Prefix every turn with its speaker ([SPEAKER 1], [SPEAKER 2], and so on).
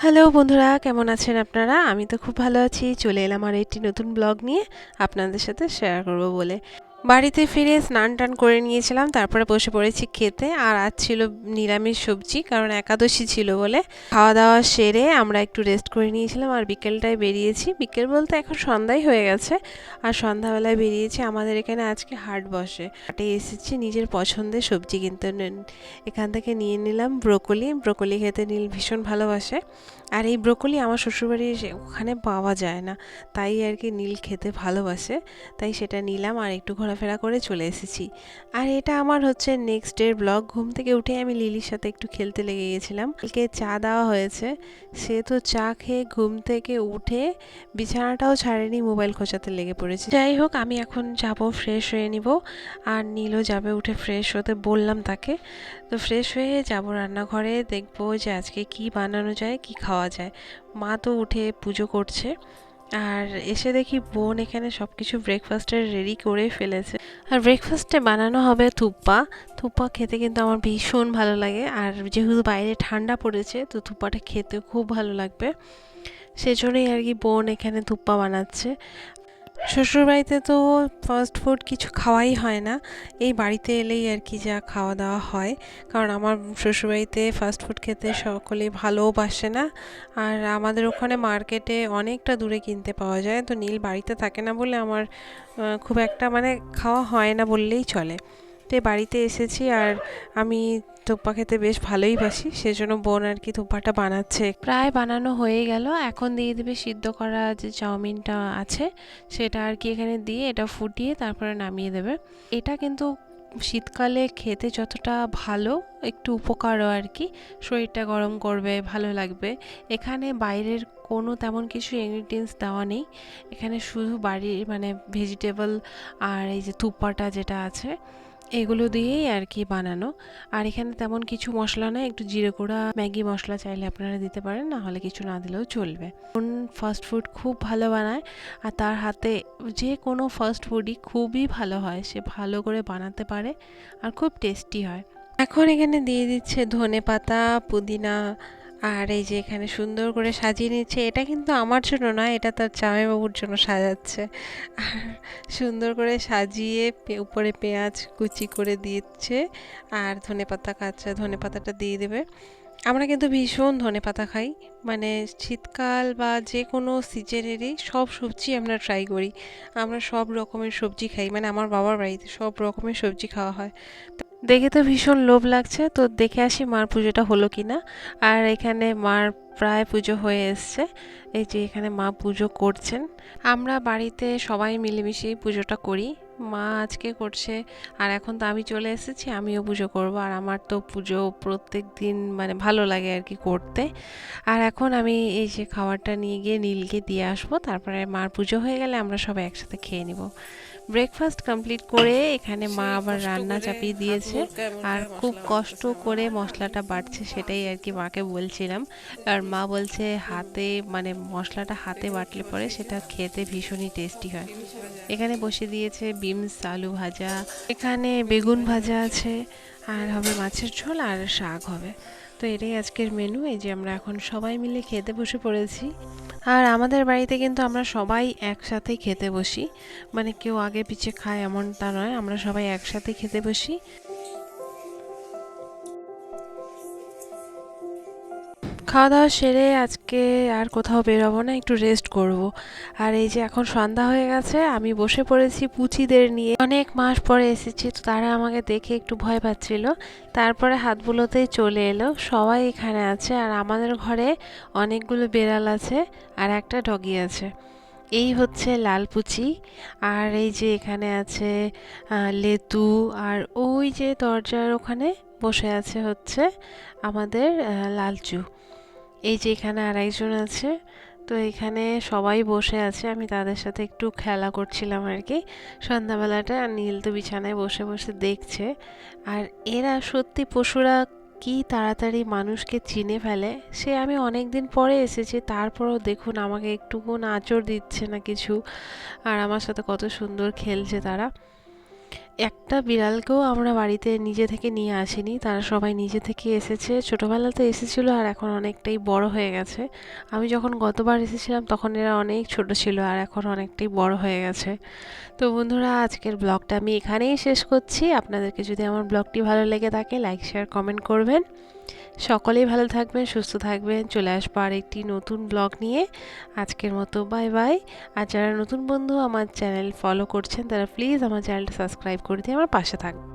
[SPEAKER 1] Hello বন্ধুরা, কেমন আছেন আপনারা? আমি তো খুব ভালো আছি। চলে এলাম আর একটি নতুন ব্লগ নিয়ে আপনাদের সাথে শেয়ার করব বলে। বাড়িতে ফিরে স্নান টান করে নিয়েছিলাম, তারপরে বসে পড়েছি খেতে। আর আজ ছিল নিরামিষ সবজি, কারণ একাদশী ছিল বলে খাওয়া দাওয়া সেরে আমরা একটু রেস্ট করে নিয়েছিলাম আর বিকেলটায় বেরিয়েছি। বিকেল বলতে এখন সন্ধ্যাই হয়ে গেছে, আর সন্ধ্যাবেলায় বেরিয়েছি আমাদের এখানে আজকে হাট বসে। হাটে এসেছি, নিজের পছন্দের সবজি কিনতে এখান থেকে নিয়ে নিলাম ব্রোকলি। ব্রোকলি খেতে নীল ভীষণ ভালোবাসে। আর এই ব্রোকলি আমার শ্বশুরবাড়ির ওখানে পাওয়া যায় না, তাই আর কি নীল খেতে ভালোবাসে। তাই সেটা নিলাম আর একটু ঘোরাফেরা করে চলে এসেছি। আর এটা আমার হচ্ছে নেক্সট ডের ব্লগ ঘুম থেকে উঠে আমি লিলির সাথে একটু খেলতে লেগে গেছিলাম। কালকে চা দেওয়া হয়েছে। সে তো চা খেয়ে ঘুম থেকে উঠে বিছানাটাও ছাড়েনি, মোবাইল খোঁচাতে লেগে পড়েছে। যাই হোক, আমি এখন যাব ফ্রেশ হয়ে নিব। আর নীলও যাবে উঠে ফ্রেশ হতে বললাম তাকে। তো ফ্রেশ হয়ে যাব রান্নাঘরে, দেখব যে আজকে কি বানানো যায়, কি খাওয়া যায়। মা তো উঠে পুজো করছে। আর এসে দেখি বোন এখানে সব কিছু ব্রেকফাস্টের রেডি করে ফেলেছে। আর ব্রেকফাস্টে বানানো হবে থুপ্পা। থুপ্পা খেতে কিন্তু আমার ভীষণ ভালো লাগে। আর যেহেতু বাইরে ঠান্ডা পড়েছে, তো থুপ্পাটা খেতে খুব ভালো লাগবে। সেজন্যই আর কি বোন এখানে থুপ্পা বানাচ্ছে। শ্বশুরবাড়িতে তো ফাস্ট ফুড কিছু খাওয়াই হয় না। এই বাড়িতে এলেই আর কি যা খাওয়া দাওয়া হয়। কারণ আমার শ্বশুরবাড়িতে ফাস্ট ফুড খেতে সকলে ভালোবাসে না। আর আমাদের ওখানে মার্কেটে অনেকটা দূরে কিনতে পাওয়া যায়। তো নীল বাড়িতে থাকে না বলে আমার খুব একটা মানে খাওয়া হয় না বললেই চলে। তো বাড়িতে এসেছি আর আমি থোপ্পা খেতে বেশ ভালোই বাসি, সেজন্য বোন আর কি থোপ্পাটা বানাচ্ছে। প্রায় বানানো হয়ে গেল, এখন দিয়ে দেবে সিদ্ধ করা যে চাউমিনটা আছে, সেটা আর কি এখানে দিয়ে এটা ফুটিয়ে তারপরে নামিয়ে দেবে। এটা কিন্তু শীতকালে খেতে যতটা ভালো, একটু উপকারও আর কি, শরীরটা গরম করবে, ভালো লাগবে। এখানে বাইরের কোনো তেমন কিছু ইনগ্রিডিয়েন্টস দেওয়া নেই, এখানে শুধু বাড়ির মানে ভেজিটেবল আর এই যে তুপ্পাটা যেটা আছে এগুলো দিয়েই আর কি বানানো। আর এখানে তেমন কিছু মশলা নেই একটু জিরে গুঁড়া, ম্যাগি মশলা চাইলে আপনারা দিতে পারেন না হলে কিছু না দিলেও চলবে। কোন ফাস্ট ফুড খুব ভালো বানায়, আর তার হাতে যে কোনো ফাস্ট ফুডই খুবই ভালো হয়, সে ভালো করে বানাতে পারে আর খুব টেস্টি হয়। এখন এখানে দিয়ে দিচ্ছে ধনে পাতা পুদিনা আর এই যে এখানে সুন্দর করে সাজিয়ে নিচ্ছে, এটা কিন্তু আমার জন্য নয় এটা তার জামাইবাবুর জন্য সাজাচ্ছে। আর সুন্দর করে সাজিয়ে উপরে পেঁয়াজ কুচি করে দিচ্ছে, আর ধনে পাতা কাঁচা ধনে পাতাটা দিয়ে দেবে। আমরা কিন্তু ভীষণ ধনে পাতা খাই মানে শীতকাল বা যে কোনো সিজনেরই সব সবজি আমরা ট্রাই করি। আমরা সব রকমের সবজি খাই মানে আমার বাবার বাড়িতে সব রকমের সবজি খাওয়া হয়। দেখে তো ভীষণ লোভ লাগছে। তো দেখে আসি মার পুজোটা হলো কি না আর এখানে মার প্রায় পুজো হয়ে এসছে। এই যে এখানে মা পুজো করছেন। আমরা বাড়িতে সবাই মিলেমিশেই পুজোটা করি। মা আজকে করছে আর এখন তো আমি চলে এসেছি আমিও পুজো করব। আর আমার তো পুজো প্রত্যেক দিন মানে ভালো লাগে আর কি করতে। আর এখন আমি এই যে খাবারটা নিয়ে গিয়ে নীলকে দিয়ে আসব। তারপরে মার পুজো হয়ে গেলে আমরা সবাই একসাথে খেয়ে নিব। ব্রেকফাস্ট কমপ্লিট করে এখানে মা আবার রান্না চাপিয়ে দিয়েছে। আর খুব কষ্ট করে মশলাটা বাড়ছে সেটাই আর কি মাকে বলছিলাম। আর মা বলছে হাতে মানে মশলাটা হাতে বাটলে পরে সেটা খেতে ভীষণই টেস্টি হয়। এখানে বসে দিয়েছে বিমস আলু ভাজা, এখানে বেগুন ভাজা আছে, আর হবে মাছের ঝোল আর শাক হবে। তো এটাই আজকের মেনু এই যে আমরা এখন সবাই মিলে খেতে বসে পড়েছি। আর আমাদের বাড়িতে কিন্তু আমরা সবাই একসাথে খেতে বসি। মানে কেউ আগে পিছে খায় এমনটা নয়, আমরা সবাই একসাথে খেতে বসি। খাওয়া দাওয়া সেরে আজকে আর কোথাও বেরোবো না, একটু রেস্ট করব। আর এই যে এখন সন্ধ্যা হয়ে গেছে, আমি বসে পড়েছি পুচিদের নিয়ে। অনেক মাস পরে এসেছি, তো তারা আমাকে দেখে একটু ভয় পাচ্ছিল। তারপরে হাত বুলোতেই চলে এলো, সবাই এখানে আছে আর আমাদের ঘরে অনেকগুলো বেড়াল আছে আর একটা ডগি আছে। এই হচ্ছে লাল পুচি, আর এই যে এখানে আছে লেতু, আর ওই যে দরজার ওখানে বসে আছে হচ্ছে আমাদের লালচু। এই যে এখানে আর একজন আছে, তো এখানে সবাই বসে আছে। আমি তাদের সাথে একটু খেলা করছিলাম আর কি। সন্ধ্যাবেলাটা আর নীল তো বিছানায় বসে বসে দেখছে। আর এরা সত্যি পশুরা কি তাড়াতাড়ি মানুষকে চিনে ফেলে? সে আমি অনেক দিন পরে এসেছি, তারপরেও দেখুন আমাকে একটুকুন আঁচড় দিচ্ছে না কিছু। আর আমার সাথে কত সুন্দর খেলছে তারা। একটা বিড়ালকেও আমরা বাড়িতে নিজে থেকে নিয়ে আসিনি। তারা সবাই নিজে থেকে এসেছে। ছোটোবেলাতে এসেছিল আর এখন অনেকটাই বড় হয়ে গেছে। আমি যখন গতবার এসেছিলাম তখন এরা অনেক ছোট ছিল আর এখন অনেকটাই বড় হয়ে গেছে। তো বন্ধুরা, আজকের ব্লগটা আমি এখানেই শেষ করছি। আপনাদেরকে যদি আমার ব্লগটি ভালো লেগে থাকে লাইক শেয়ার কমেন্ট করবেন। সকলেই ভালো থাকবেন, সুস্থ থাকবেন। চলে আসব আর একটি নতুন ব্লগ নিয়ে। আজকের মতো বাই বাই আর যারা নতুন বন্ধু আমার চ্যানেল ফলো করছেন, তারা প্লিজ আমার চ্যানেলটা সাবস্ক্রাইব করে দিয়ে আমার পাশে থাকবেন